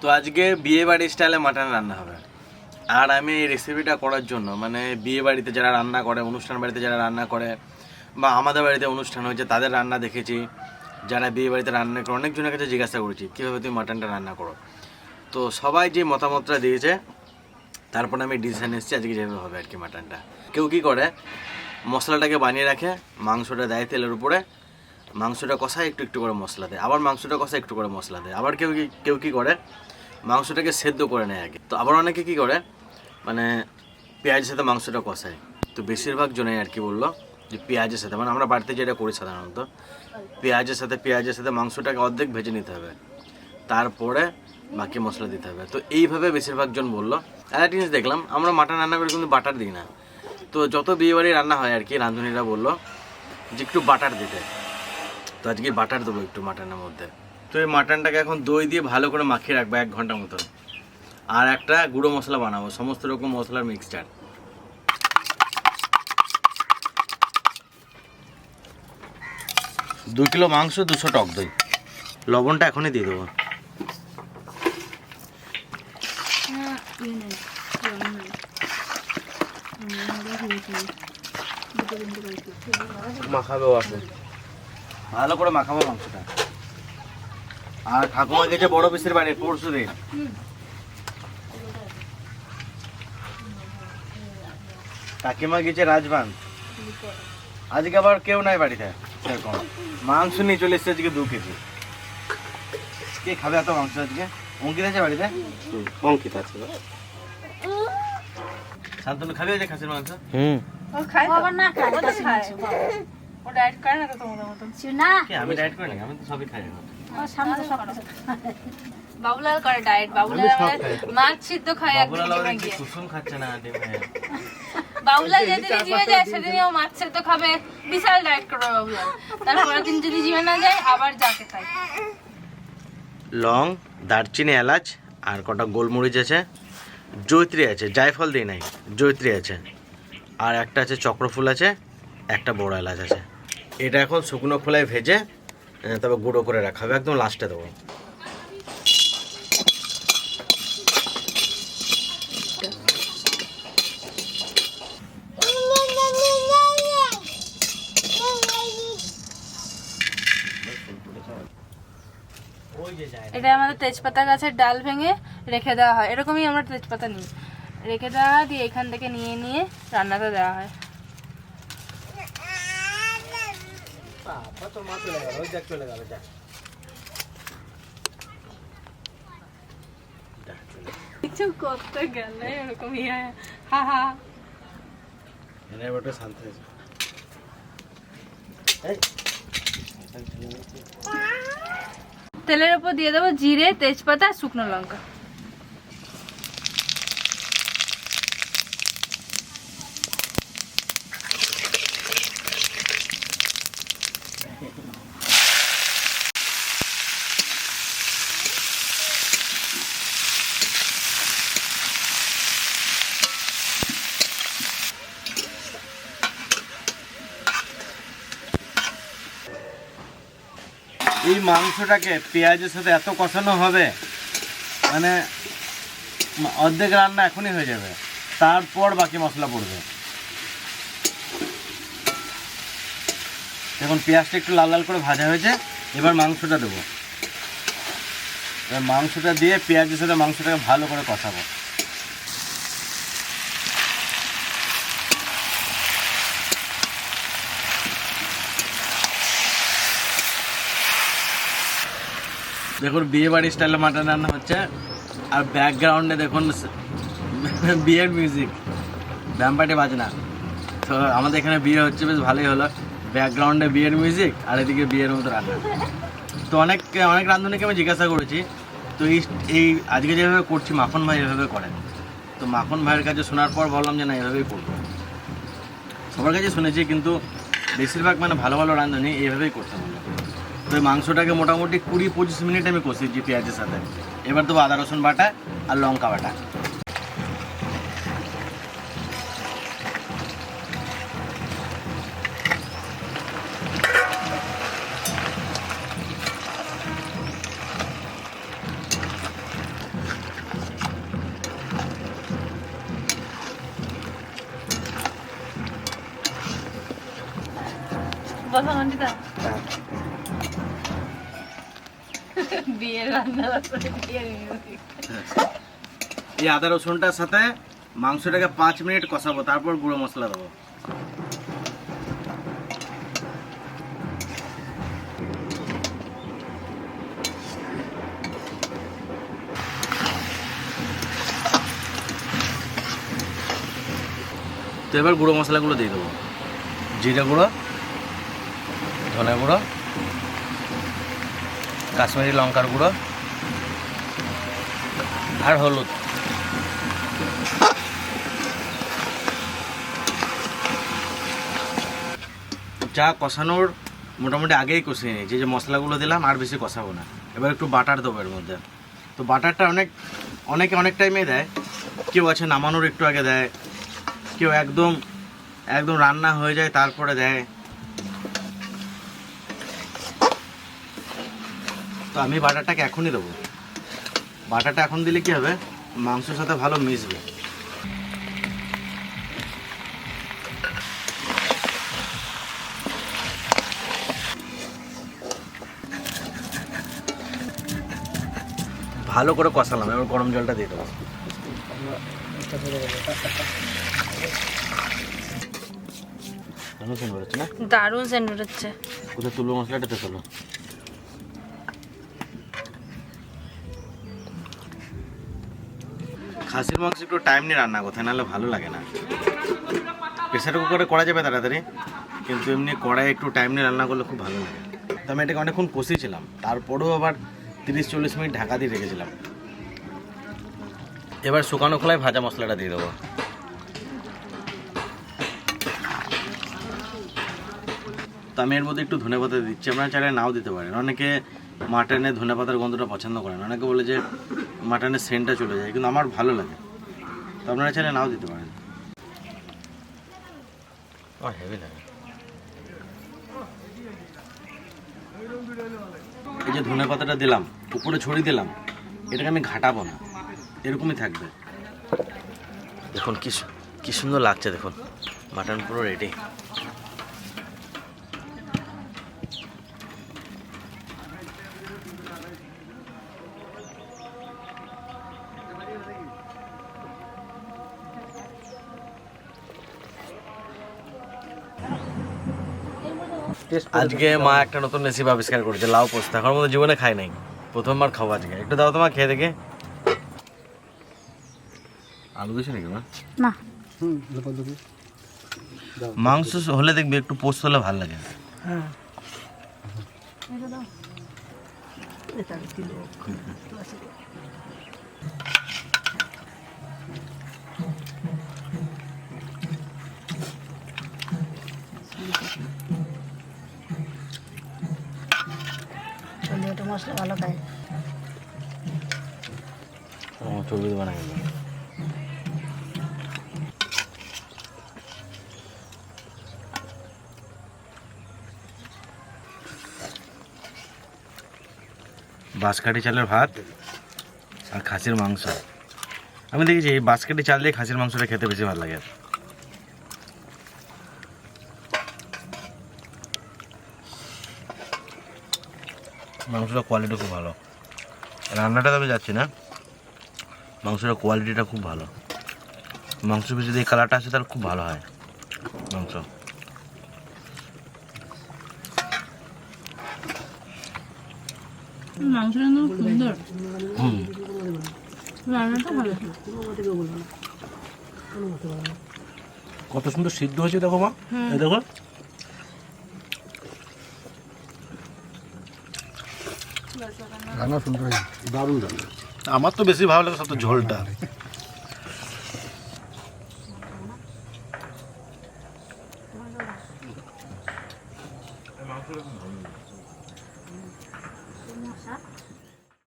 তো আজকে বিয়ে বাড়ির স্টাইলে মাটন রান্না হবে। আর আমি এই রেসিপিটা করার জন্য মানে বিয়ে বাড়িতে যারা রান্না করে, অনুষ্ঠান বাড়িতে যারা রান্না করে, বা আমাদের বাড়িতে অনুষ্ঠান হয়েছে, তাদের রান্না দেখেছি, যারা বিয়ে বাড়িতে রান্না করে, অনেকজনের কাছে জিজ্ঞাসা করেছি, কীভাবে তুমি মাটনটা রান্না করো? তো সবাই যে মতামতটা দিয়েছে, তারপরে আমি ডিসিশন এসেছি আজকে যেভাবে হবে আর কি মাটনটা কেউ কী করে, মশলাটাকে বানিয়ে রাখে, মাংসটা দেয় তেলের উপরে, মাংসটা কষায় একটু একটু করে মশলা দেয়, আবার মাংসটা কষায় একটু করে মশলা দেয়। আবার কেউ কেউ কী করে মাংসটাকে সেদ্ধ করে নেয় আগে। তো আবার অনেকে কী করে মানে পেঁয়াজের সাথে মাংসটা কষায়। তো বেশিরভাগ জনে আর কি বলল যে পেঁয়াজের সাথে মানে আমরা বাড়িতে যেটা করি সাধারণত, পেঁয়াজের সাথে পেঁয়াজের সাথে মাংসটাকে অর্ধেক ভেজে নিতে হবে। তারপরে বাকি মশলা দিতে হবে। তো এইভাবে বেশিরভাগ জন বলল। আর একটা জিনিস দেখলাম, আমরা মাটন রান্না করে কিন্তু বাটার দিই না। তো যত বিয়েবাড়ি রান্না হয় আর কি, রাঁধুনিরা বলল যে একটু বাটার দিতে। তো আজকে বাটার দেবো একটু মাটনের মধ্যে। তো এই মাটনটাকে এখন দই দিয়ে ভালো করে মাখিয়ে রাখব এক ঘণ্টা মতো আর একটা গুঁড়ো মশলা বানাবো সমস্ত রকম মশলার মিক্সচার দু কিলো মাংস দুশো টক দই। লবণটা এখনই দিয়ে দেবো। মাখাবেও আছে। ভালো করে মাখাবো মাংসটা। আর ঠাকুমা গেছে বড় পিসের বাড়ি পরশু দিন। কাকিমা গেছে রাজবান। আজকে আবার কেউ নাই বাড়িতে সেরকম। মাংস নিয়ে চলে এসছে আজকে দু কেজি। কে খাবে এত মাংস আজকে? অঙ্কিত আছে বাড়িতে? অঙ্কিত আছে। শান্তনু খাবে আজকে খাসির মাংস? হুম। ও খায় বাবা না খায়, ও তো খায়। ও ডায়েট করে না তো তোমাদের মতন। না আমি ডায়েট করি না আমি তো সবই খাই বাবুলাল করে ডায়েট বাবুলাল। মাছ সিদ্ধ খায় কুসুম খাচ্ছে না বাবুলাল যেদিনই জিমে যায় সেদিনই ও মাছ সিদ্ধ খাবে। বিশাল ডায়েট করবে বাবুলাল। তারপরের দিন যদি জিমে না যায় আবার যাকে খায়। লং দারচিনি এলাচ আর কটা গোলমরিচ আছে। জৈত্রী আছে জায়ফল দিই নাই। জৈত্রী আছে। আর একটা আছে চক্রফুল আছে একটা বড় এলাচ আছে। এটা এখন শুকনো খোলায় ভেজে তবে গুঁড়ো করে রাখা হবে, একদম লাস্টে দেবো। এটা আমাদের তেজপাতা গাছের ডাল ভেঙে রেখে দেওয়া হয়। এরকমই আমরা তেজপাতা নিই। রেখে দেওয়া হয়, দিয়ে এখান থেকে নিয়ে নিয়ে রান্নাতে দেওয়া হয়। কিছু করতে গেলে এরকম ইয়ে হা হা শান্ত হয়েছে তেলের উপর দিয়ে দেবো জিরে তেজপাতা আর শুকনো লঙ্কা এই মাংসটাকে পেঁয়াজের সাথে এত কষানো হবে মানে অর্ধেক রান্না এখনই হয়ে যাবে। তারপর বাকি মশলা পড়বে। এখন পেঁয়াজটা একটু লাল লাল করে ভাজা হয়েছে, এবার মাংসটা দেবো। এবার মাংসটা দিয়ে পেঁয়াজের সাথে মাংসটাকে ভালো করে কষাবো। দেখুন বিয়ে বাড়ির স্টাইলে মাটন রান্না হচ্ছে। আর ব্যাকগ্রাউন্ডে দেখুন, বিয়ের মিউজিক ব্যাম্পাটি বাজনা। তো আমাদের এখানে বিয়ে হচ্ছে, বেশ ভালোই হলো। ব্যাকগ্রাউন্ডে বিয়ের মিউজিক আর এদিকে বিয়ের মতো রান্না। তো অনেক অনেক রাঁধুনিকে আমি জিজ্ঞাসা করেছি, তো এই এই আজকে যেভাবে করছি, মাখন ভাই এভাবে করেন? তো মাখন ভাইয়ের কাছে শোনার পর বললাম যে, না, এভাবেই করব। সবার কাছে শুনেছি, কিন্তু বেশিরভাগ মানে ভালো ভালো রাঁধুনি এইভাবেই করতে বলল তো এই মাংসটাকে মোটামুটি কুড়ি পঁচিশ মিনিট আমি কষিয়েছি পেঁয়াজের সাথে এবার দেবো আদা রসুন বাটা আর লঙ্কা বাটা বলো নন্দিতা এই আদা রসুনটার সাথে মাংসটাকে পাঁচ মিনিট কষাবো, তারপর গুঁড়ো মশলা দেবো। তো এবার গুঁড়ো মশলাগুলো দিয়ে দেবো। জিরে গুঁড়ো, ধনে গুঁড়ো কাশ্মীরি লঙ্কার গুঁড়ো আর হলুদ। চা কষানোর মোটামুটি আগেই কষিয়ে নিয়েছি। যে মশলাগুলো দিলাম, আর বেশি কষাবো না। এবার একটু বাটার দেবো এর মধ্যে। তো বাটারটা অনেক অনেকে অনেক টাইমে দেয়। কেউ আছে নামানোর একটু আগে দেয়। কেউ একদম একদম রান্না হয়ে যায়, তারপরে দেয়। তো আমি বাটারটাকে এখনই দেবো। বাটারটা এখন দিলে কি হবে? মাংসের সাথে ভালো মিশবে। ভালো করে কষালাম এবার গরম জলটা দিয়ে দেবো। দারুণ সেন্ট বেরোচ্ছে কোথায় তুলো মশলাটাতে তোলো খাসির মাংস একটু টাইম নিয়ে রান্না করতে নাহলে ভালো লাগে না। প্রেসার কুকারে করা যাবে তাড়াতাড়ি, কিন্তু এমনি কড়াই একটু টাইম নিয়ে রান্না করলে খুব ভালো লাগে। তো আমি এটাকে অনেকক্ষণ কষিয়েছিলাম, তারপরেও আবার তিরিশ চল্লিশ মিনিট ঢাকা দিয়ে রেখেছিলাম। এবার শুকানো খোলায় ভাজা মশলাটা দিয়ে দেবো। তো আমি এর মধ্যে একটু ধনে পাতা দিচ্ছি, আপনারা চাইলে নাও দিতে পারেন। অনেকে মাটনে ধনে পাতার গন্ধটা পছন্দ করেন অনেকে বলে যে মাটনের সেন্টটা চলে যায় কিন্তু আমার ভালো লাগে। তো আপনারা চাইলে নাও দিতে পারেন। হেভি লাগে। এই যে ধনে পাতাটা দিলাম উপরে ছড়িয়ে দিলাম এটাকে আমি ঘাটাবো না। এরকমই থাকবে। দেখুন কি কি সুন্দর লাগছে দেখুন। মাটন পুরো রেডি আজকে মা একটা নতুন রেসিপি আবিষ্কার করেছে লাউ পোস্ত। এখন মধ্যে জীবনে খাই নাই। প্রথমবার খাব আজকে। একটু দাও তোমার খেয়ে দেখে। আলু দিছে নাকি মা? না। মাংস হলে দেখবি একটু পোস্ত হলে ভালো লাগে। টমেটো মশলা ভালো খায়। বাঁশকাঠি চালের ভাত আর খাসির মাংস। আমি দেখেছি এই বাঁশকাঠি চাল দিয়ে খাসির মাংসটা খেতে বেশি ভালো লাগে। মাংসটা কোয়ালিটি খুব ভালো। রান্নাটা তবে যাচ্ছি না। মাংসের কোয়ালিটিটা খুব ভালো। মাংস পিছু যদি এই কালারটা আসে তাহলে খুব ভালো হয়। মাংস। মাংসটা সুন্দর। হুম। রান্নাটা ভালো কত সুন্দর সিদ্ধ হয়েছে দেখো মা। দেখো। রান্না সুন্দর দারুণ রান্না আমার তো বেশি ভালো লাগে সব তো ঝোলটা।